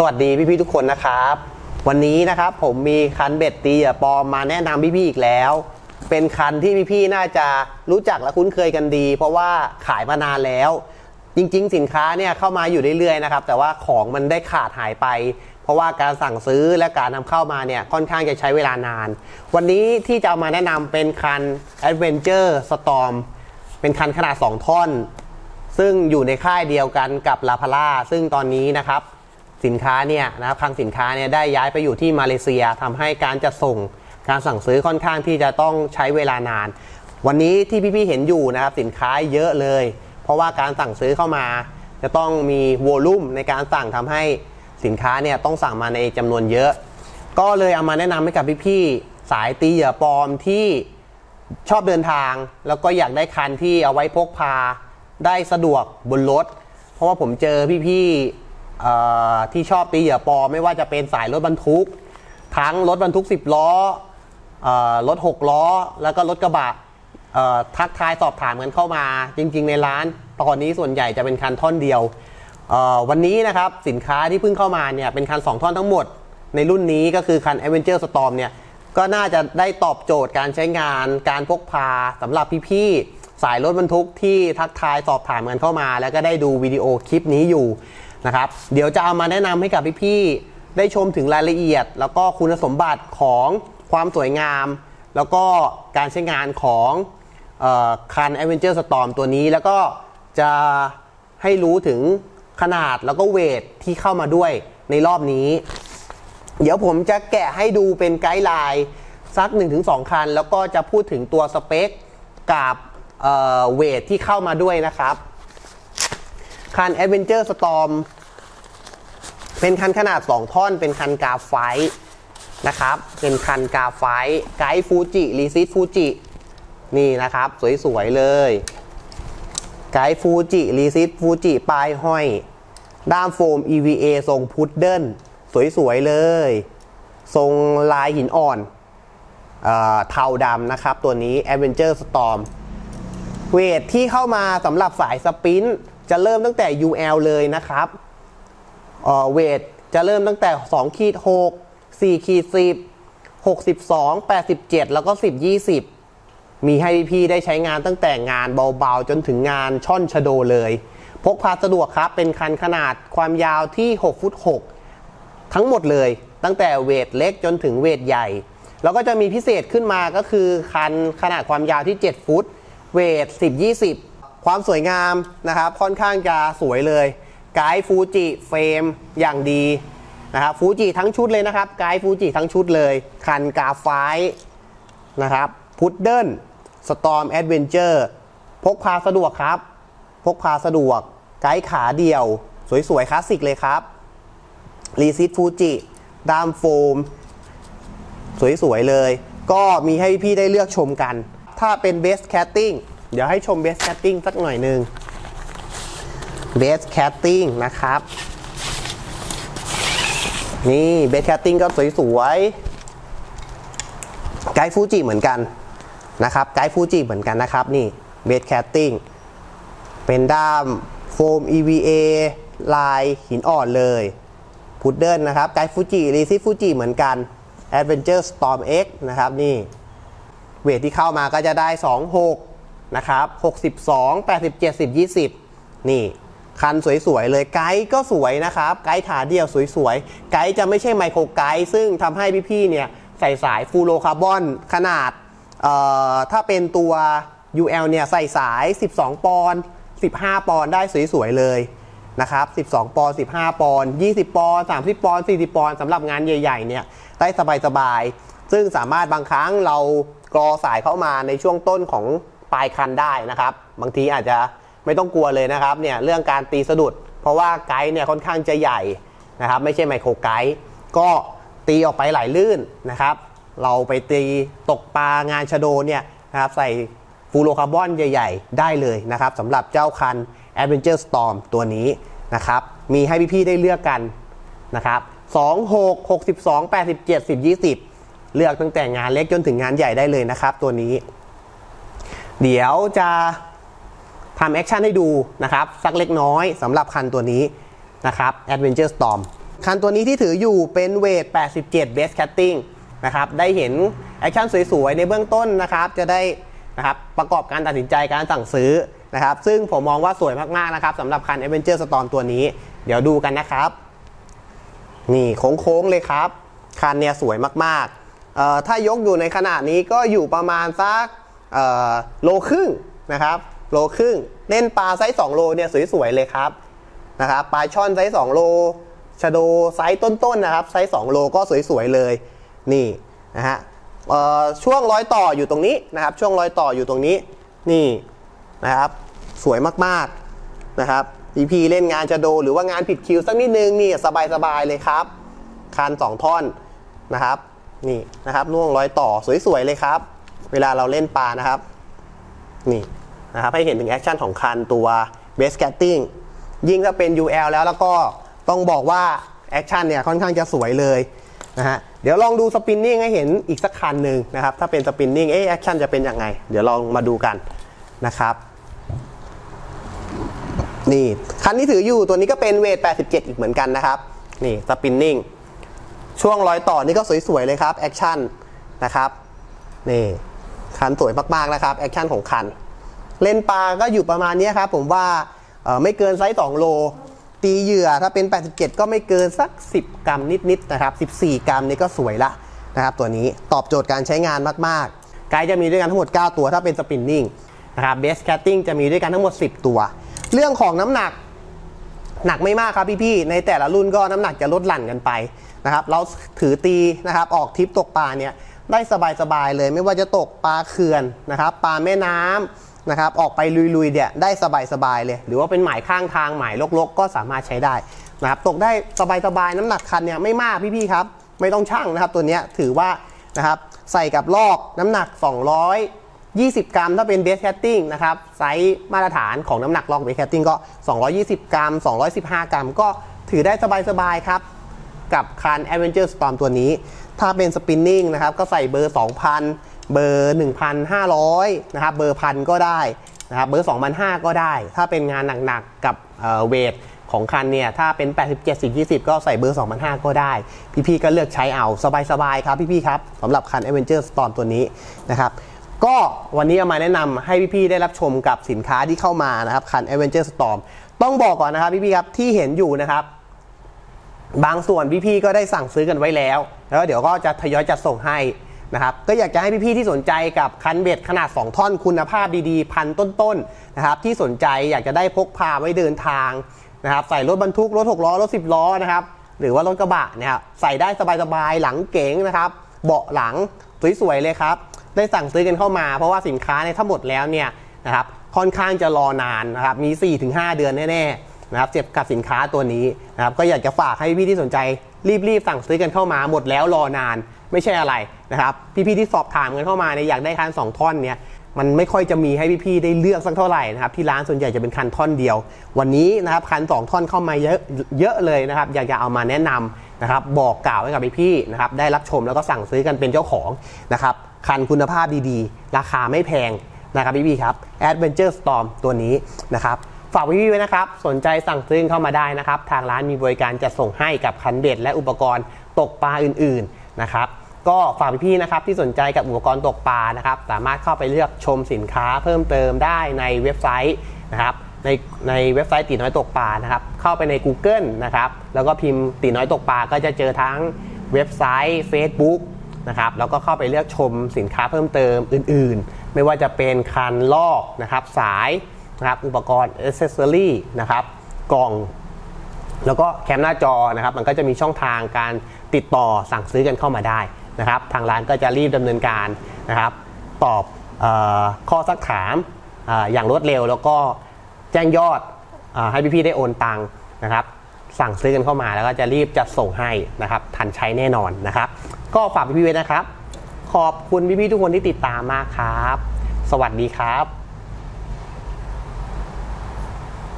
สวัสดีพี่ๆทุกคนนะครับ วันนี้นะครับผมมีคันเบ็ดตีอย่าปอมมาแนะนำพี่ๆอีกแล้ว เป็นคันที่พี่ๆน่าจะรู้จักและคุ้นเคยกันดี เพราะว่าขายมานานแล้ว จริง ๆ สินค้าเนี่ยเข้ามาอยู่เรื่อยๆนะครับแต่ว่าของมันได้ขาดหายไป เพราะว่าการสั่งซื้อและการนำเข้ามาเนี่ยค่อนข้างจะใช้เวลานาน วันนี้ที่จะเอามาแนะนำเป็นคัน Adventure Storm เป็นคันขนาด 2 ท่อน ซึ่งอยู่ในค่ายเดียวกันกับลาพาร่าซึ่งตอนนี้นะครับ สินค้าเนี่ยนะครับคลังสินค้าเนี่ยได้ย้ายไปอยู่ที่มาเลเซียทำให้การจัดส่งการสั่งซื้อค่อนข้างที่จะต้องใช้เวลานาน วันนี้ที่พี่ๆเห็นอยู่นะครับสินค้าเยอะเลย เพราะว่าการสั่งซื้อเข้ามา จะต้องมีวอลลุ่มในการสั่งทำให้สินค้าเนี่ยต้องสั่งมาในจำนวนเยอะ ก็เลยเอามาแนะนำให้กับพี่ๆสายตีเหยื่อปลอมที่ชอบเดินทาง แล้วก็อยากได้คันที่เอาไว้พกพาได้สะดวกบนรถเพราะว่าผมเจอพี่ๆ ที่ชอบตีเหยื่อปอไม่ว่าจะเป็นสายรถบรรทุก ทั้งรถบรรทุก 10 ล้ออรถ 6 ล้อ แล้วก็รถกระบะทักทายสอบถามกันเข้ามา จริง ๆ ในร้าน ตอนนี้ส่วนใหญ่จะเป็นคันท่อนเดียว วันนี้นะครับสินค้าที่เพิ่งเข้ามาเนี่ยเป็นคัน 2 ท่อนทั้งหมด ในรุ่นนี้ก็คือคัน Adventure Storm เนี่ยก็น่าจะได้ตอบโจทย์การใช้งาน การพกพาสำหรับพี่ๆสายรถบรรทุกที่ทักทายสอบถามกันเข้ามา แล้วก็ได้ดูวิดีโอคลิปนี้อยู่ นะครับ เดี๋ยวจะเอามาแนะนำให้กับพี่ๆได้ชมถึงรายละเอียด แล้วก็คุณสมบัติของความสวยงาม แล้วก็การใช้งานของออคัน Adventure Storm ตัวนี้ แล้วก็จะให้รู้ถึงขนาดแล้วก็เวทที่เข้ามาด้วยในรอบนี้ เดี๋ยวผมจะแกะให้ดูเป็นไกด์ไลน์สัก 1-2 คัน แล้วก็จะพูดถึงตัวสเปคกับเวทที่เข้ามาด้วยนะครับ คัน Adventure Storm เป็นคันขนาด 2 ท่อน เป็นคันกาไฟท์นะครับ เป็นคันกาไฟท์ไกด์ฟูจิรีซิตฟูจิ นี่นะครับ สวยๆเลย ไกด์ฟูจิรีซิตฟูจิปลายห้อย ด้ามโฟม EVA ทรงพุดเดิ้ลสวยๆเลย ทรงลายหินอ่อนเออเทาดำนะครับ ตัวนี้ Adventure Storm เวทที่เข้ามาสำหรับสายสปริน จะเริ่มตั้งแต่ UL เลยนะครับเอ่อเวทจะเริ่มตั้งแต่2ขีด6 4ขีด10 62 87 แล้วก็ 10 20 มีให้พี่ได้ใช้งานตั้งแต่งานเบาๆ จนถึงงานช่อนชะโดเลย พกพาสะดวกครับเป็นคันขนาดความยาวที่ 6 ฟุต 6 ทั้งหมดเลย ตั้งแต่เวทเล็กจนถึงเวทใหญ่ แล้วก็จะมีพิเศษขึ้นมาก็คือคันขนาดความยาวที่ 7 ฟุต เวท 10 20 ความสวยงามนะครับค่อนข้างจะสวยเลย ไกด์ฟูจิเฟรมอย่างดีนะครับฟูจิทั้งชุดเลยนะครับ ไกด์ฟูจิทั้งชุดเลย คันกาไฟนะครับพุดเดิลสตอร์มแอดเวนเจอร์พกพาสะดวกครับ พกพาสะดวก ไกด์ขาเดี่ยว สวยๆคลาสสิกเลยครับรีซิตฟูจิดามโฟม สวยๆเลย ก็มีให้พี่ได้เลือกชมกัน ถ้าเป็นเบสแคตติ้ง เดี๋ยวให้ชมเบสแคตติ้งสักหน่อยหนึ่งเบสแคตติ้งนะครับ นี่เบสแคตติ้งก็สวยๆไกด์ฟูจิเหมือนกันนะครับไกด์ฟูจิเหมือนกันนะครับ นี่เบสแคตติ้งเป็นด้ามโฟม EVA ลายหินอ่อนเลยพุดเดิลนะครับไกด์ฟูจิรีซิฟูจิเหมือนกัน Adventure Storm X นะครับ นี่ เวทที่เข้ามาก็จะได้ 26 นะครับ62 87 10 20 นี่ คันสวยๆ เลยไกด์ก็สวยนะครับ ไกด์ขาเดียวสวยๆ ไกด์จะไม่ใช่ไมโครไกด์ซึ่งทำให้พี่ๆ เนี่ยใส่สายฟูโรคาร์บอนขนาด เอ่อ ถ้าเป็นตัว UL เนี่ยใส่สาย 12 ปอนด์15 ปอนด์ได้สวยๆ เลยนะครับ 12 ปอนด์ 15 ปอนด์ 20 ปอนด์ 30 ปอนด์ 40 ปอนด์สำหรับงานใหญ่ๆ เนี่ยได้สบายๆ ซึ่งสามารถบางครั้งเรากรอสายเข้ามาในช่วงต้นของ ปลายคันได้นะครับ บางทีอาจจะไม่ต้องกลัวเลยนะครับเนี่ยเรื่องการตีสะดุด เพราะว่าไกด์เนี่ยค่อนข้างจะใหญ่นะครับไม่ใช่ไมโครไกด์ก็ตีออกไปไหลลื่นนะครับ เราไปตีตกปลางานชะโดเนี่ยนะครับใส่ฟูโรคาร์บอนใหญ่ ๆ ได้เลยนะครับสำหรับเจ้าคัน Adventure Storm ตัวนี้นะครับ มีให้พี่ ๆ ได้เลือกกันนะครับ2 6 62 87 10 20 เลือกตั้งแต่งานเล็กจนถึงงานใหญ่ได้เลยนะครับตัวนี้ เดี๋ยวจะทำแอคชั่นให้ดูนะครับ สักเล็กน้อยสำหรับคันตัวนี้นะครับ Adventure Storm คันตัวนี้ที่ถืออยู่เป็นเวท 87 Base Cutting นะครับ ได้เห็นแอคชั่นสวยๆ ในเบื้องต้นนะครับ จะได้นะครับประกอบการตัดสินใจการสั่งซื้อนะครับ ซึ่งผมมองว่าสวยมากๆนะครับสำหรับคัน Adventure Storm ตัวนี้ เดี๋ยวดูกันนะครับ นี่โค้งๆเลยครับ คันเนี่ยสวยมากๆเอ่อถ้ายกอยู่ในขนาดนี้ก็อยู่ประมาณสัก โลครึ่งนะครับโลครึ่งเล่นปลาไซส์2โลเนี่ยสวยๆเลยครับนะครับปลาช่อนไซส์2โลชะโดไซส์ต้นๆนะครับไซส์2โลก็สวยๆเลยนี่นะฮะช่วงร้อยต่ออยู่ตรงนี้นะครับ ช่วงร้อยต่ออยู่ตรงนี้นี่นะครับสวยมากๆนะครับ EP เล่นงานจะโดหรือว่างานผิดคิวสักนิดนึงนี่สบายๆเลยครับคันสองท่อนนะครับนี่นะครับน่วงร้อยต่อสวยๆเลยครับ เวลาเราเล่นปลานะครับนี่นะครับให้เห็นถึงแอคชั่นของคันตัว Base Catting ยิ่งถ้าเป็น UL แล้วแล้วก็ต้องบอกว่าแอคชั่นเนี่ยค่อนข้างจะสวยเลยนะฮะเดี๋ยวลองดูสปินนิ่งให้เห็นอีกสักคันหนึ่งนะครับ ถ้าเป็นสปินนิ่งเอ๊ะแอคชั่นจะเป็นยังไง เดี๋ยวลองมาดูกันนะครับ นี่ คันที่ถืออยู่ตัวนี้ก็เป็นเวท 87 อีกเหมือนกันนะครับ นี่สปินนิ่งช่วงรอยต่อนี่ก็สวยๆเลยครับแอคชั่นนะครับ นี่ คันสวยมากๆนะครับแอคชั่นของคัน เล่นปลาก็อยู่ประมาณนี้ครับผมว่าไม่เกินไซส์2โล ตีเหยื่อถ้าเป็น 87 ก็ไม่เกินสัก 10 กรัมนิดๆนะครับ 14 กรัมนี่ก็สวยละนะครับตัวนี้ตอบโจทย์การใช้งานมากๆ ไกด์จะมีด้วยกันทั้งหมด 9 ตัวถ้าเป็นสปินนิ่งนะครับเบสแคตติ้งจะมีด้วยกันทั้งหมด 10 ตัว เรื่องของน้ำหนักหนักไม่มากครับพี่ๆในแต่ละรุ่นก็น้ำหนักจะลดหลั่นกันไปนะครับเราถือตีนะครับออกทริปตกปลาเนี่ย ได้สบายๆเลยไม่ว่าจะตกปลาเขื่อนนะครับปลาแม่น้ำนะครับออกไปลุยๆเนี่ยได้สบายๆเลย หรือว่าเป็นหมายข้างทางหมายลกๆ ก็สามารถใช้ได้นะครับตกได้สบายๆน้ำหนักคันเนี่ยไม่มากพี่ๆครับไม่ต้องชั่งนะครับตัวนี้ถือว่านะครับใส่กับลอกน้ำหนัก200 20 กรัม ถ้าเป็นเบสแคตติ้งนะครับไซส์มาตรฐานของน้ำหนักลอกเบสแคตติ้งก็ 220 กรัม 215 กรัม ก็ถือได้สบายๆครับ กับคัน Adventure Storm ตัวนี้ ถ้าเป็นสปินนิ่งนะครับก็ใส่เบอร์ 2,000 เบอร์ 1,500 นะครับ เบอร์พันก็ได้นะครับเบอร์ 2,500 ก็ได้ ถ้าเป็นงานหนักๆกับเวทของคันเนี่ยถ้าเป็น 87 10 20 ก็ใส่เบอร์ 2,500 ก็ได้ พี่ๆก็เลือกใช้เอาสบายๆครับพี่ๆครับสำหรับคัน Adventure Storm ตัวนี้นะครับก็วันนี้เอามาแนะนำให้พี่ๆได้รับชมกับสินค้าที่เข้ามานะครับคัน Adventure Storm ต้องบอกก่อนนะครับพี่ๆครับที่เห็นอยู่นะครับ บางส่วนพี่ๆก็ได้สั่งซื้อกันไว้แล้ว แล้วเดี๋ยวก็จะทยอยจัดส่งให้นะครับก็อยากจะให้พี่ๆที่สนใจกับคันเบ็ดขนาด 2 ท่อนคุณภาพดีๆ พันต้นๆนะครับที่สนใจอยากจะได้พกพาไว้เดินทางนะครับใส่รถบรรทุกรถ6ล้อรถ10ล้อนะครับหรือว่ารถกระบะเนี่ยครับใส่ได้สบายๆหลังเก๋งนะครับเบาะหลังสวยๆเลยครับได้สั่งซื้อกันเข้ามาเพราะว่าสินค้าในทั้งหมดแล้วเนี่ยนะครับค่อนข้างจะรอนานนะครับมี 4-5 เดือนแน่ๆ นะครับเจ็บกับสินค้าตัวนี้นะครับก็อยากจะฝากให้พี่ที่สนใจรีบๆสั่งซื้อกันเข้ามาหมดแล้วรอนานไม่ใช่อะไรนะครับพี่ๆที่สอบถามกันเข้ามาเนี่ยอยากได้คันสองท่อนเนี่ยมันไม่ค่อยจะมีให้พี่ๆได้เลือกสักเท่าไหร่นะครับที่ร้านส่วนใหญ่จะเป็นคันท่อนเดียว วันนี้นะครับคันสองท่อนเข้ามาเยอะเยอะเลยนะครับอยากจะเอามาแนะนำนะครับบอกกล่าวให้กับพี่ๆนะครับได้รับชมแล้วก็สั่งซื้อกันเป็นเจ้าของนะครับคันคุณภาพดีๆ ราคาไม่แพงนะครับพี่ๆครับ Adventure Storm ตัวนี้นะครับ ฝากพี่ๆไว้นะครับ สนใจสั่งซื้อเข้ามาได้นะครับ ทางร้านมีบริการจัดส่งให้กับคันเบ็ดและอุปกรณ์ตกปลาอื่นๆนะครับก็ฝากพี่ๆนะครับที่สนใจกับอุปกรณ์ตกปลานะครับ สามารถเข้าไปเลือกชมสินค้าเพิ่มเติมได้ในเว็บไซต์นะครับในในเว็บไซต์ตีน้อยตกปลานะครับ เข้าไปใน Google นะครับ แล้วก็พิมพ์ตีน้อยตกปลาก็จะเจอทั้งเว็บไซต์ Facebook นะครับ แล้วก็เข้าไปเลือกชมสินค้าเพิ่มเติมอื่นๆ ไม่ว่าจะเป็นคันลอกนะครับ สาย นะครับอุปกรณ์อ c เซสซอรี่นะครับกล่อง แล้วก็แคมหน้าจอนะครับ มันก็จะมีช่องทางการติดต่อสั่งซื้อกันเข้ามาได้นะครับ ทางร้านก็จะรีบดำเนินการนะครับ ตอบออข้อสักถามออย่างรวดเร็ว แล้วก็แจ้งยอดออให้พี่ๆได้โอนตังค์นะครับ สั่งซื้อกันเข้ามาแล้วก็จะรีบจัดส่งให้นะครับ ทันใช้แน่นอนนะครับ ก็ฝากพี่ๆไว้นะครับ ขอบคุณพี่ๆทุกคนที่ติดตามมากครับ สวัสดีครับ